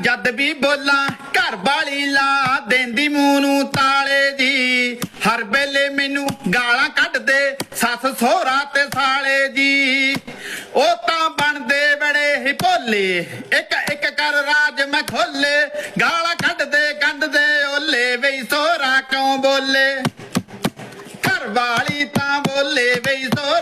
ਜਦ ਵੀ ਬੋਲਾਂ, ਘਰ ਵਾਲੀ ਲਾ ਦੇਂਦੀ ਮੂੰਹ ਨੂੰ ਤਾਲੇ ਜੀ। ਹਰ ਵੇਲੇ ਮੈਨੂੰ ਗਾਲਾਂ ਕੱਢਦੇ ਸੱਸ ਸੋਹਰਾ ਤੇ ਸਾਲੇ ਜੀ। ਉਹ ਤਾਂ ਬਣਦੇ ਬੜੇ ਹੀ ਭੋਲੇ। ਇੱਕ ਇੱਕ ਕਰ ਰਾਜ ਮੈਂ ਖੋਲੇ। ਗਾਲਾਂ ਕੱਢਦੇ ਕੰਦਦੇ ਓਲੇ ਬਈ ਸੋਹਰਾ ਕਿਉਂ ਬੋਲੇ? ਘਰ ਵਾਲੀ ਤਾਂ ਬੋਲੇ ਬਈ ਸੋਹਰਾ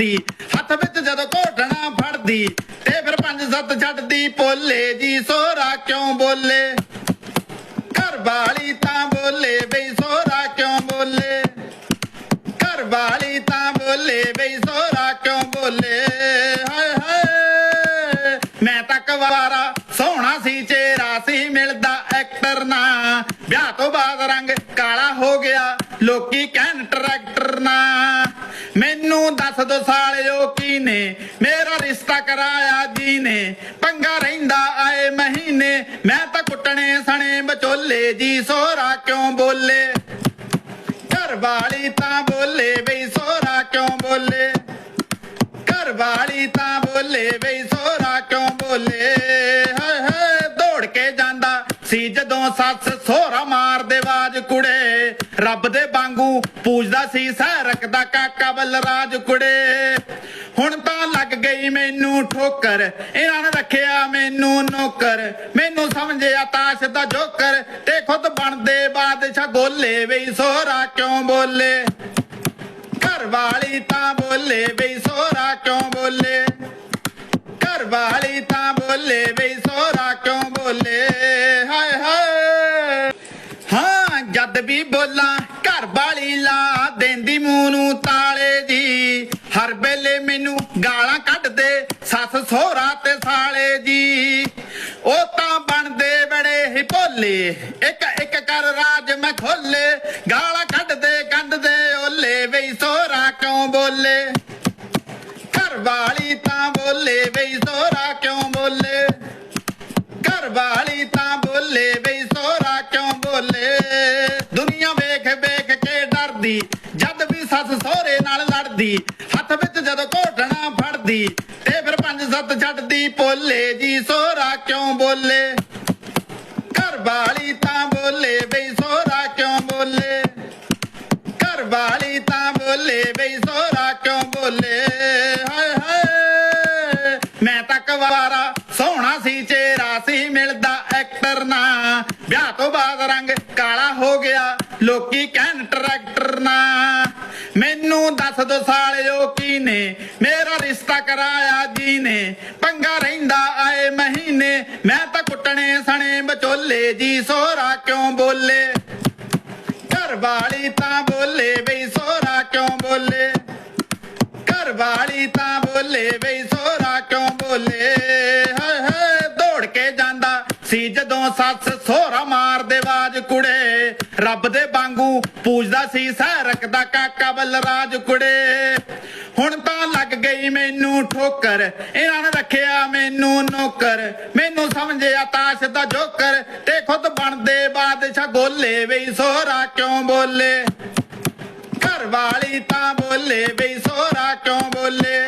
ਨਾਲ ਹੱਥ ਵਿੱਚ ਜਦੋਂ ਘੋਟਣਾ ਫੜਦੀ, ਤੇ ਫਿਰ ਪੰਜ ਸੱਤ ਛੱਡਦੀ ਪੋਲੇ ਜੀ ਸੋਹਰਾ ਕਿਉਂ ਬੋਲੇ? ਘਰ ਵਾਲੀ ਤਾਂ ਬੋਲੇ ਬਈ ਸੋਹਰਾ ਕਿਉਂ ਬੋਲੇ? ਘਰ ਵਾਲੀ ਤਾਂ ਬੋਲੇ ਬਈ ਸੋਹਰਾ ਕਿਉਂ ਬੋਲੇ? ਹਾਏ ਹਾਏ, ਮੈਂ ਤਾਂ ਕਵਾਰਾ, ਸੋਹਣਾ ਸੀ, ਚਿਹਰਾ ਸੀ, ਮਿਲਦਾ ਐਕਟਰ ਨਾ। ਵਿਆਹ ਤੋਂ ਬਾਅਦ ਰੰਗ ਕਾਲਾ ਹੋ ਗਿਆ, ਲੋਕੀ ਕਹਿਣ ਟਰੈਕਟਰ ਨਾ। ਮੈਨੂੰ ਦੱਸ ਦੋ ਸਾਲਿਓ ਕੀ ਨੇ ਮੇਰਾ ਰਿਸ਼ਤਾ ਕਰਾਇਆ ਜੀ ਨੇ ਪੰਗਾ ਰਹਿੰਦਾ ਆਏ ਮਹੀਨੇ? ਮੈਂ ਤਾਂ ਕੁੱਟਣੇ ਸਣੇ ਵਿਚੋਲੇ ਜੀ, ਸੋਹਰਾ ਕਿਉਂ ਬੋਲੇ? ਘਰ ਵਾਲੀ ਤਾਂ ਬੋਲੇ ਬਈ, ਸੋਹਰਾ ਕਿਉਂ ਬੋਲੇ? ਘਰ ਵਾਲੀ ਤਾਂ ਬੋਲੇ ਬਈ, ਸੋਹਰਾ ਕਿਉਂ ਬੋਲੇ? ਹਾਏ ਹਾਏ, ਦੌੜ ਕੇ ਜਾਂਦਾ ਸੀ ਜਦੋਂ ਸੱਸ ਸੋਹਰਾ ਮਾਰਦੇ ਬਾਜ ਕੁੜੇ। ਰੱਬ ਦੇ ਵਾਂਗੂ ਪੂਜਦਾ ਸੀ ਸਹਿਰਕ ਦਾ ਕਾਕਾ ਬਲਰਾਜ ਕੁੜੇ। ਹੁਣ ਤਾਂ ਲੱਗ ਗਈ ਮੈਨੂੰ ਠੋਕਰ ਇਹਨਾਂ ਨੇ ਰੱਖਿਆ ਮੈਨੂੰ ਨੌਕਰ। ਮੈਨੂੰ ਸਮਝਿਆ ਤਾਸ਼ ਦਾ ਜੋਕਰ, ਤੇ ਖੁਦ ਬਣਦੇ ਬਾਦਸ਼ਾਹ ਗੋਲੇ ਬਈ ਸੋਹਰਾ ਕਿਉਂ ਬੋਲੇ? ਘਰ ਵਾਲੀ ਤਾਂ ਬੋਲੇ ਬਈ ਸੋਹਰਾ ਕਿਉਂ ਬੋਲੇ? ਘਰ ਵਾਲੀ ਤਾਂ ਬੋਲੇ ਬਈ ਸੋਹਰਾ ਕਿਉਂ ਬੋਲੇ? ਵੀ ਬੋਲਾਂ, ਘਰ ਵਾਲੀ ਲਾ ਦੇਂਦੀ ਮੂੰਹ ਨੂੰ ਤਾਲੇ ਜੀ ਹਰ ਵੇਲੇ ਮੈਨੂੰ ਗਾਲਾਂ ਕੱਢਦੇ ਸੱਸ ਸੋਹਰਾ ਤੇ ਸਾਲੇ ਜੀ। ਉਹ ਤਾਂ ਬਣਦੇ ਬੜੇ ਹੀ ਭੋਲੇ। ਇੱਕ ਇੱਕ ਕਰ ਰਾਜ ਮੈਂ ਖੋਲੇ। ਗਾਲਾਂ ਕੱਢਦੇ ਕੰਦਦੇ ਓਲੇ ਬਈ ਸੋਹਰਾ ਕਿਉਂ ਬੋਲੇ? ਘਰ ਵਾਲੀ ਤਾਂ ਬੋਲੇ ਬਈ ਸੋਹਰਾ ਕਿਉਂ ਬੋਲੇ? ਘਰ ਵਾਲੀ ਕੇ ਜਦ ਵੀ ਸੱਸ ਸੋਹਰੇ ਨਾਲ ਲੜਦੀ, ਹੱਥ ਵਿੱਚ ਜਦੋਂ ਘੋਟਣਾ ਫੜਦੀ, ਤੇ ਫਿਰ ਪੰਜ ਸੱਤ ਛੱਡਦੀ ਪੋਲੇ ਜੀ ਸੋਹਰਾ ਕਿਉਂ ਬੋਲੇ? ਘਰ ਵਾਲੀ ਤਾਂ ਬੋਲੇ ਬਈ ਸੋਹਰਾ ਕਿਉਂ ਬੋਲੇ? ਘਰ ਵਾਲੀ ਤਾਂ ਬੋਲੇ ਬਈ ਸੋਹਰਾ ਕਿਉਂ ਬੋਲੇ? ਹਾਏ ਹਾਏ, ਮੈਂ ਤਾਂ ਕਵਾਰਾ ਸੋਹਣਾ ਸੀ, ਚਿਹਰਾ ਸੀ, ਮਿਲਦਾ ਐਕਟਰ ਨਾ। ਵਿਆਹ ਤੋਂ ਬਾਅਦ ਰੰਗ ਕਾਲਾ ਹੋ ਗਿਆ। ਲੋਕੀ ਕਹਿਣ ਟਰੈਕਟਰ ਨਾ। ਮੈਨੂੰ ਦੱਸ ਦੋ ਸਾਲਿਓ ਕੀ ਨੇ ਮੇਰਾ ਰਿਸ਼ਤਾ ਕਰਾਇਆ ਜੀ ਨੇ ਪੰਗਾ ਰਹਿੰਦਾ ਆਏ ਮਹੀਨੇ, ਮੈਂ ਤਾਂ ਕੁੱਟਣੇ ਸਣੇ ਵਿਚੋਲੇ ਜੀ, ਸੋਹਰਾ ਕਿਉਂ ਬੋਲੇ? ਘਰ ਵਾਲੀ ਤਾਂ ਬੋਲੇ ਬਈ, ਸੋਹਰਾ ਕਿਉਂ ਬੋਲੇ? ਘਰ ਵਾਲੀ ਤਾਂ ਬੋਲੇ ਬਈ, ਸੋਹਰਾ ਕਿਉਂ ਬੋਲੇ? ਹਾਏ ਹਾਏ, ਦੌੜ ਕੇ ਜਾਂਦਾ ਸੀ ਜਦੋਂ ਸੱਸ ਸੋਹਰਾ ਕੁੜੇ, ਰੱਬ ਦੇ ਵਾਂਗੂ ਪੂਜਦਾ ਸੀ ਸਹਿਰਕ ਦਾ ਕਾਕਾ ਬਲਰਾਜ ਕੁੜੇ। ਹੁਣ ਤਾਂ ਲੱਗ ਗਈ ਮੈਨੂੰ ਠੋਕਰ ਇਹਨਾਂ ਨੇ ਰੱਖਿਆ ਮੈਨੂੰ ਨੌਕਰ। ਮੈਨੂੰ ਸਮਝਿਆ ਤਾਸ਼ ਦਾ ਜੋਕਰ ਤੇ ਖੁਦ ਬਣਦੇ ਬਾਦਸ਼ਾਹ ਗੋਲੇ ਬਈ ਸੋਹਰਾ ਕਿਉਂ ਬੋਲੇ? ਘਰ ਵਾਲੀ ਤਾਂ ਬੋਲੇ ਬਈ ਸੋਹਰਾ ਕਿਉਂ ਬੋਲੇ?